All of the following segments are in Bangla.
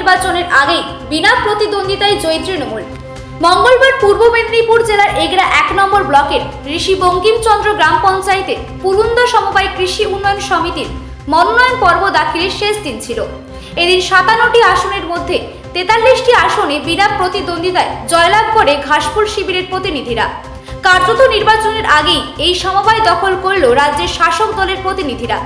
নির্বাচনের আগেই বিনা প্রতিদ্বন্দ্বিতায় জয়ী তৃণমূল। মঙ্গলবার পূর্ব মেদিনীপুর জেলার এগরা এক নম্বর ব্লকের ঋষি বঙ্কিমচন্দ্র গ্রাম পঞ্চায়েতে পুলুন্দা সমবায় কৃষি উন্নয়ন সমিতির মনোনয়ন পর্ব দাখিলের শেষ দিন ছিল। এদিন সাতান্নটি আসনের মধ্যে তেতাল্লিশটি আসনে বিনা প্রতিদ্বন্দ্বিতায় জয়লাভ করে ঘাসফুল শিবিরের প্রতিনিধিরা। কার্যত নির্বাচনের আগেই এই সমবায় দখল করল রাজ্যের শাসক দলের প্রতিনিধিরা।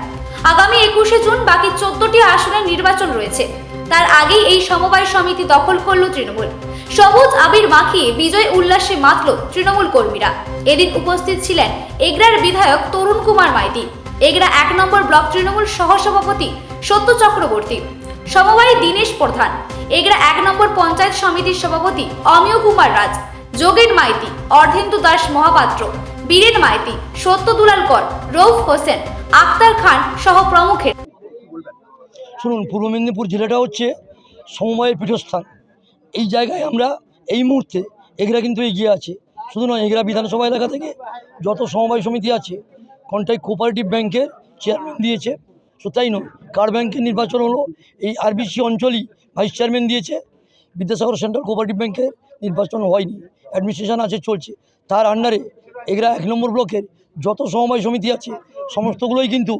আগামী একুশে জুন বাকি চোদ্দটি আসনের নির্বাচন রয়েছে। তার আগেই এই সমবায় সমিতি দখল করল তৃণমূল। সবুজ আবির মাখিয়ে বিজয় উল্লাসে মাতল তৃণমূল কর্মীরা। এদিন উপস্থিত ছিলেন এগরার বিধায়ক তরুণ কুমার মাইতি। এগরা এক নম্বর ব্লক তৃণমূল সহসভাপতি সত্য চক্রবর্তী। সমবায় দীনেশ প্রধান। এগরা এক নম্বর পঞ্চায়েত সমিতির সভাপতি অমিয় কুমার রাজ। যোগেন মাইতি, অর্ধেন্দু দাস মহাপাত্র। বীরেন মাইতি, সত্য দুলাল কর, রৌফ হোসেন, আক্তার খান সহ প্রমুখের। শুনুন, পূর্ব মেদিনীপুর জেলাটা হচ্ছে সমবায়ের পীঠস্থান। এই জায়গায় আমরা এই মুহূর্তে এগরা কিন্তু এগিয়ে আছে। শুধু নয়, এগরা বিধানসভা এলাকা থেকে যত সমবায় সমিতি আছে কন্টাই কোপারেটিভ ব্যাংকের চেয়ারম্যান দিয়েছে। শুধু তাই নয় কার ব্যাংকের নির্বাচন হলো, এই আরবিসি অঞ্চলই ভাইস চেয়ারম্যান দিয়েছে। বিদ্যাসাগর সেন্ট্রাল কোপারেটিভ ব্যাংকের নির্বাচন হয়নি অ্যাডমিনিস্ট্রেশন আছে, চলছে। তার আন্ডারে এগরা এক নম্বর ব্লকের যত সমবায় সমিতি আছে, সমস্তগুলোই কিন্তু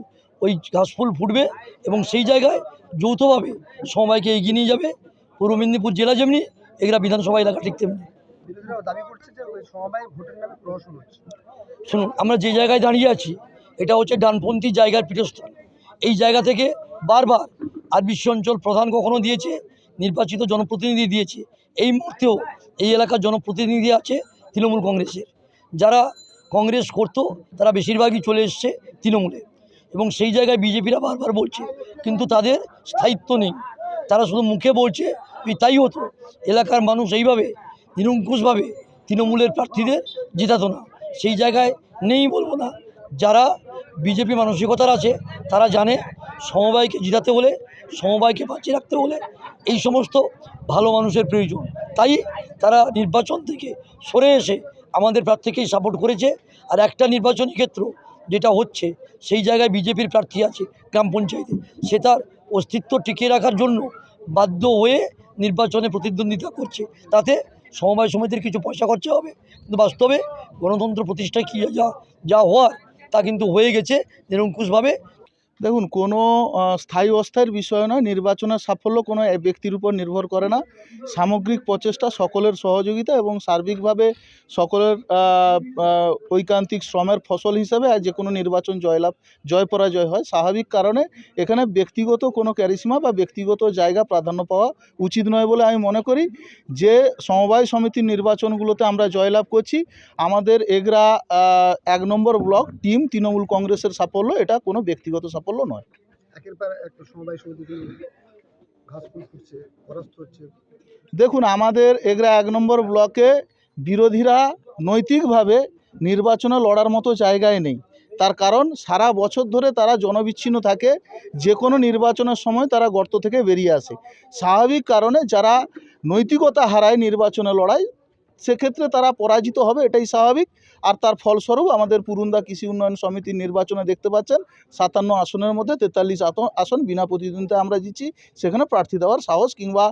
ওই ঘাসফুল ফুটবে এবং সেই জায়গায় যৌথভাবে সবাইকে এগিয়ে নিয়ে যাবে। পূর্ব মেদিনীপুর জেলা যেমনি এগরা বিধানসভা এলাকা ঠিক তেমনি। শুনুন আমরা যে জায়গায় দাঁড়িয়ে আছি এটা হচ্ছে ডানপন্থী জায়গার পীঠস্থান। এই জায়গা থেকে বারবার আর বিশ্ব অঞ্চল প্রধান কখনো দিয়েছে নির্বাচিত জনপ্রতিনিধি দিয়েছে। এই মুহূর্তেও এই এলাকার জনপ্রতিনিধি আছে তৃণমূল কংগ্রেসের। যারা কংগ্রেস করতো তারা বেশিরভাগই চলে এসছে তৃণমূলে। এবং সেই জায়গায় বিজেপিরা বারবার বলছে, কিন্তু তাদের স্থায়িত্ব নেই। তারা শুধু মুখে বলছে যে তাই হতো। এলাকার মানুষ এইভাবে, নিরঙ্কুশভাবে তৃণমূলের প্রার্থীদের জেতাতো না। সেই জায়গায় নেই বলব না। যারা বিজেপি মানসিকতার আছে, তারা জানে সমবায়কে জিতাতে হলে, সমবায়কে বাঁচিয়ে রাখতে হলে এই সমস্ত ভালো মানুষের প্রয়োজন। তাই তারা নির্বাচন থেকে সরে এসে আমাদের প্রার্থীকেই সাপোর্ট করেছে। আর একটা নির্বাচনী ক্ষেত্র যেটা হচ্ছে, সেই জায়গায় বিজেপির প্রার্থী আছে গ্রাম পঞ্চায়েতে। সে তার অস্তিত্ব টিকিয়ে রাখার জন্য বাধ্য হয়ে নির্বাচনে প্রতিদ্বন্দ্বিতা করছে। তাতে সমবায় সমিতির কিছু পয়সা খরচা হবে। কিন্তু বাস্তবে গণতন্ত্র প্রতিষ্ঠায় কী যা যা হওয়ার তা কিন্তু হয়ে গেছে নিরঙ্কুশভাবে। দেখুন, কোনো স্থায়ী অস্থায়ীর বিষয় নয়। নির্বাচনের সাফল্য কোনো ব্যক্তির উপর নির্ভর করে না। সামগ্রিক প্রচেষ্টা সকলের সহযোগিতা এবং সার্বিকভাবে সকলের ঐকান্তিক শ্রমের ফসল হিসেবে যে কোনো নির্বাচন জয়লাভ, জয় পরাজয় হয়। স্বাভাবিক কারণে এখানে ব্যক্তিগত কোনো ক্যারিসমা বা ব্যক্তিগত জায়গা প্রাধান্য পাওয়া উচিত নয় বলে আমি মনে করি। যে সমবায় সমিতির নির্বাচনগুলোতে আমরা জয়লাভ করছি, আমাদের এগরা এক নম্বর ব্লক, টিম তৃণমূল কংগ্রেসের সাফল্য, এটা কোনো ব্যক্তিগত সাফল্য নয়। পরাস্ত হচ্ছে। দেখুন আমাদের এগরা এক নম্বর ব্লকে বিরোধীরা নৈতিকভাবে নির্বাচনে লড়ার মতো জায়গায় নেই। তার কারণ সারা বছর ধরে তারা জনবিচ্ছিন্ন থাকে যে কোনো নির্বাচনের সময় তারা গর্ত থেকে বেরিয়ে আসে। স্বাভাবিক কারণে যারা নৈতিকতা হারায় নির্বাচনে লড়াই সেক্ষেত্রে তারা পরাজিত হবে, এটাই স্বাভাবিক। আর তার ফলস্বরূপ আমাদের পুরুন্দা কৃষি উন্নয়ন সমিতির নির্বাচনে দেখতে পাচ্ছেন, সাতান্ন আসনের মধ্যে তেতাল্লিশ আসন বিনা প্রতিদ্বন্দ্বিতা আমরা জিতছি, সেখানে প্রার্থী দেওয়ার সাহস কিংবা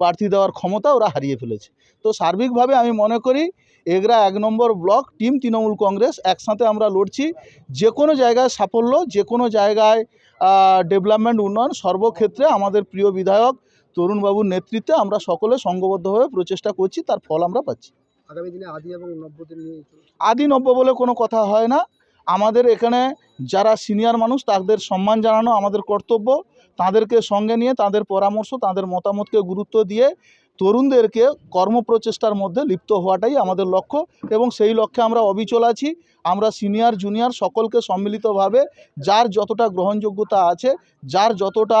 প্রার্থী দেওয়ার ক্ষমতা ওরা হারিয়ে ফেলেছে। তো সার্বিকভাবে আমি মনে করি, এগরা এক নম্বর ব্লক, টিম তৃণমূল কংগ্রেস, একসাথে আমরা লড়ছি। যে কোনো জায়গায় সাফল্য যে কোনো জায়গায় ডেভেলপমেন্ট উন্নয়ন, সর্বক্ষেত্রে আমাদের প্রিয় বিধায়ক তরুণবাবুর নেতৃত্বে আমরা সকলে সঙ্গবদ্ধভাবে প্রচেষ্টা করছি তার ফল আমরা পাচ্ছি। আগামী দিনে আদি এবং নব্বদিন নিয়ে আদি নব্য বলে কোনো কথা হয় না। আমাদের এখানে যারা সিনিয়র মানুষ তাদের সম্মান জানানো আমাদের কর্তব্য। তাদেরকে সঙ্গে নিয়ে তাদের পরামর্শ তাদের মতামতকে গুরুত্ব দিয়ে তরুণদেরকে কর্মপ্রচেষ্টার মধ্যে লিপ্ত হওয়াটাই আমাদের লক্ষ্য এবং সেই লক্ষ্যে আমরা অবিচল আছি। আমরা সিনিয়র জুনিয়র সকলকে সম্মিলিতভাবে যার যতটা গ্রহণযোগ্যতা আছে যার যতটা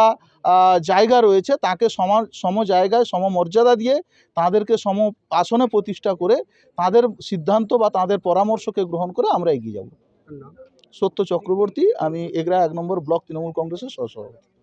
জায়গা রয়েছে তাকে সমান সম জায়গায় সমমর্যাদা দিয়ে তাদেরকে সম আসনে প্রতিষ্ঠা করে তাদের সিদ্ধান্ত বা তাদের পরামর্শকে গ্রহণ করে আমরা এগিয়ে যাব। সত্য চক্রবর্তী আমি এগরা এক নম্বর ব্লক তৃণমূল কংগ্রেসের সহসভাপতি।